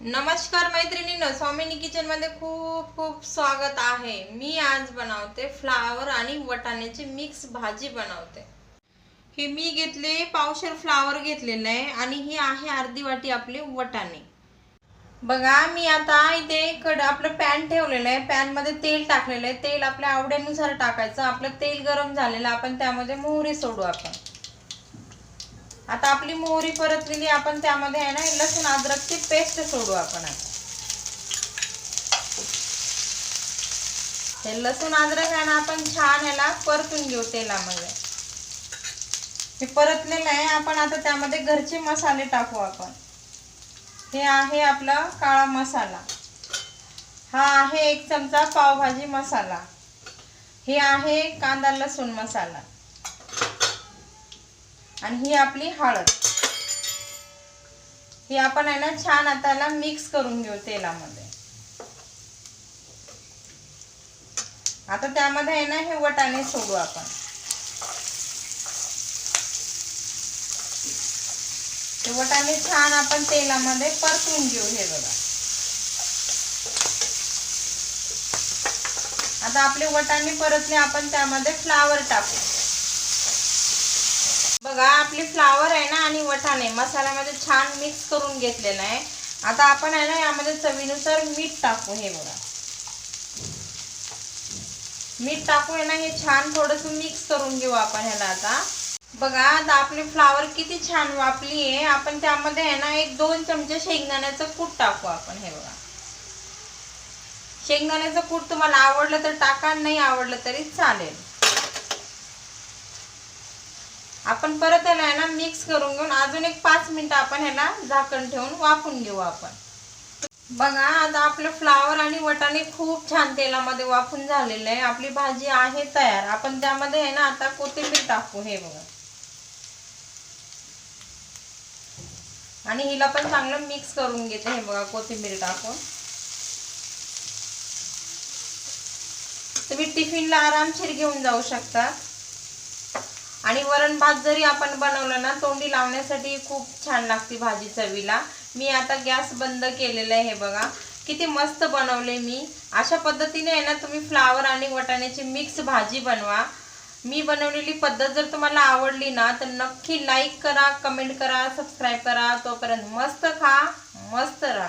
नमस्कार मैत्रिणीनं स्वामिनी किचनमध्ये खूप खूप स्वागत आहे. मी आज बनवते फ्लावर आणि वटाण्याची मिक्स भाजी बनवते. हे मी घेतले पावशर फ्लावर घेतलेलं आहे आणि ही आहे अर्धी वाटी आपले वटाणे. बघा मी आता इथे कड आपलं पॅन ठेवलेलं आहे. पॅनमध्ये तेल टाकलेलं आहे. तेल आपल्या आवडीनुसार टाकायचं. आपलं तेल गरम झालेलं आपण त्यामध्ये मोहरी सोडू आपण. आता आपली मोहरी परतलेली आपण त्यामध्ये आहे ना लसूण अद्रकची पेस्ट सोडू आपण आता. हे लसूण अद्रक आहे ना आपण छान याला परतून घेऊ तेलामध्ये. हे परतलेलं आहे आपण आता त्यामध्ये घरचे मसाले टाकू आपण. हे आहे आपला काळा मसाला. हा आहे एक चमचा पावभाजी मसाला. हे आहे कांदा लसूण मसाला. आणि ही आपली हळद. ही आपण आहे ना छान आता मिक्स करून घेऊ तेलामध्ये. आता त्यामध्ये आहे ना हे वटाणे सोडू आपण. ते वटाणे छान आपण तेलामध्ये परतून घेऊ हे बघा. आता आपले वटाणे परतले आपण त्यामध्ये फ्लावर टाकू. बघा आपली फ्लावर आहे ना आणि वटाणे मसाल्यामध्ये छान मिक्स करून घेतलेलं आहे. आता आपण आहे ना यामध्ये चवीनुसार मीठ टाकू हे बघा. मीठ टाकू आहे ना हे छान थोडस मिक्स करून घेऊ आपण ह्याला आता. बघा आता आपली फ्लावर किती छान वापली आहे. आपण त्यामध्ये आहे ना एक दोन चमचे शेंगदाण्याचं कूट टाकू आपण हे बघा. शेंगदाण्याचं कूट तुम्हाला आवडलं तर टाका नाही आवडलं तरी चालेल. आपण परत याला आहे ना मिक्स करून घेऊन अजून एक पाच मिनटं आपण ह्याला झाकण ठेवून वाफून घेऊ आपण. बघा आता आपलं फ्लावर आणि वटाणे खूप छान तेलामध्ये वाफून झालेलं आहे. आपली भाजी आहे तयार. आपण त्यामध्ये आहे ना आता कोथिंबीर टाकू हे बघा. आणि हिला पण चांगलं मिक्स करून घेते हे बघा कोथिंबीर टाकून. तुम्ही टिफिनला आरामशीर घेऊन जाऊ शकता. आणि वरण भात जरी आपण बनवलं ना तोंडी लावण्यासाठी खूप छान लागते भाजी चवीला. मी आता गॅस बंद केलेला आहे हे बघा. किती मस्त बनवले मी. अशा पद्धतीने आहे ना तुम्ही फ्लावर आणि वटाण्याची मिक्स भाजी बनवा. मी बनवलेली पद्धत जर तुम्हाला आवडली ना तर नक्की लाईक करा कमेंट करा सबस्क्राईब करा. तोपर्यंत मस्त खा मस्त राहा.